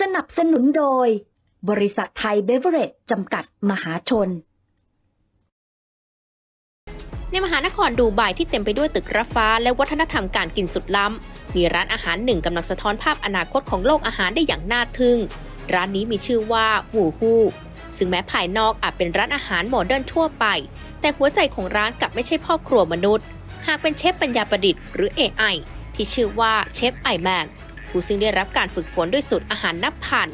สนับสนุนโดย บริษัทไทยเบเวอเรจจำกัดมหาชน ในมหานครดูไบที่เต็มไปด้วยตึกระฟ้า และวัฒนธรรมการกินสุดล้ำ มีร้านอาหารหนึ่งกำลังสะท้อนภาพอนาคตของโลกอาหารได้อย่างน่าทึ่ง ร้านนี้มีชื่อว่าวูฮูซึ่งแม้ภายนอกอาจเป็นร้านอาหารโมเดิร์นทั่วไป แต่หัวใจของร้านกลับไม่ใช่พ่อครัวมนุษย์ หากเป็นเชฟปัญญาประดิษฐ์หรือ AI ที่ชื่อว่าเชฟไอแมน ผู้ซึ่งได้รับการฝึกฝนด้วยสูตรอาหารนับพัน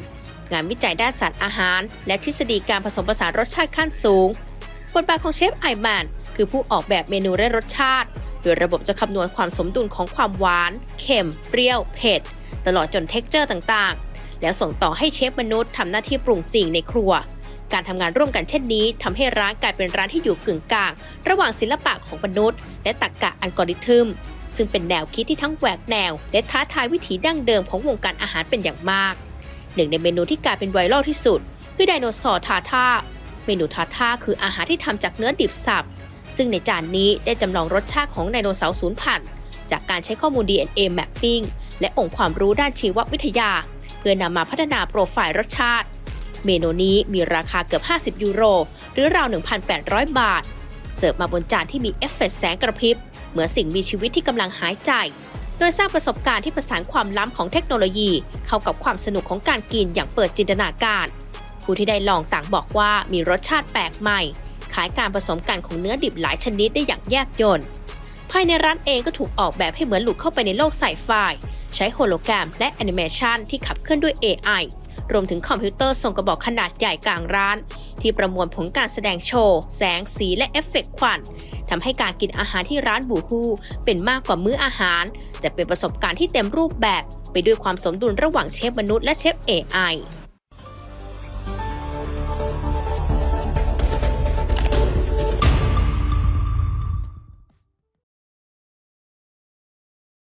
งานวิจัยด้านสารอาหาร และทฤษฎีการผสมผสานรสชาติขั้นสูง บทบาทของเชฟไอแมนคือผู้ออกแบบเมนูและรสชาติ โดยระบบจะคำนวณความสมดุลของความหวาน เค็ม เปรี้ยว เผ็ด ตลอดจนเท็กเจอร์ต่างๆ แล้วส่งต่อให้เชฟมนุษย์ทำหน้าที่ปรุงจริงในครัว การทำงานร่วมกันเช่นนี้ทำให้ร้านกลายเป็นร้านที่อยู่กึ่งกลาง ระหว่างศิลปะของมนุษย์ และตรรกะอัลกอริทึม ซึ่งเป็นแนวคิดที่ทั้งแหวกแนว และท้าทายวิถีดั้งเดิมของวงการอาหารเป็นอย่างมาก หนึ่งในเมนูที่กลายเป็นไวรัลที่สุด คือไดโนเสาร์ทาท่าเมนูทาท่าคืออาหารที่ทำจากเนื้อดิบสับ ซึ่งในจานนี้ได้จำลองรสชาติของไดโนเสาร์สูญพันธุ์จากการใช้ข้อมูล DNA mapping และองค์ความรู้ด้านชีววิทยา เพื่อนำมาพัฒนาโปรไฟล์รสชาติ เมนูนี้มีราคาเกือบ 50 ยูโร หรือราว 1,800 บาท เสิร์ฟมาบนจานที่มีเอฟเฟกต์แสงกระพริบ เหมือนสิ่งมีชีวิตที่กำลังหายใจ โดยสร้างประสบการณ์ที่ประสานความล้ำของเทคโนโลยี เข้ากับความสนุกของการกินอย่างเปิดจินตนาการ ผู้ที่ได้ลองต่างบอกว่ามีรสชาติแปลกใหม่ขายการผสมกันของเนื้อดิบหลายชนิดได้อย่างแยบยลภายในร้านเองก็ถูกออกแบบให้เหมือนหลุดเข้าไปในโลกไซไฟใช้โฮโลแกรมและแอนิเมชันที่ขับเคลื่อนด้วย AI รวมถึงคอมพิวเตอร์ส่งกระบอกขนาดใหญ่กลางร้าน ที่ประมวลผลการแสดงโชว์ แสงสีและเอฟเฟกต์ควันทำให้การกินอาหารที่ร้านบูฮูเป็นมากกว่ามื้ออาหาร แต่เป็นประสบการณ์ที่เต็มรูปแบบ ไปด้วยความสมดุลระหว่างเชฟมนุษย์และเชฟ AI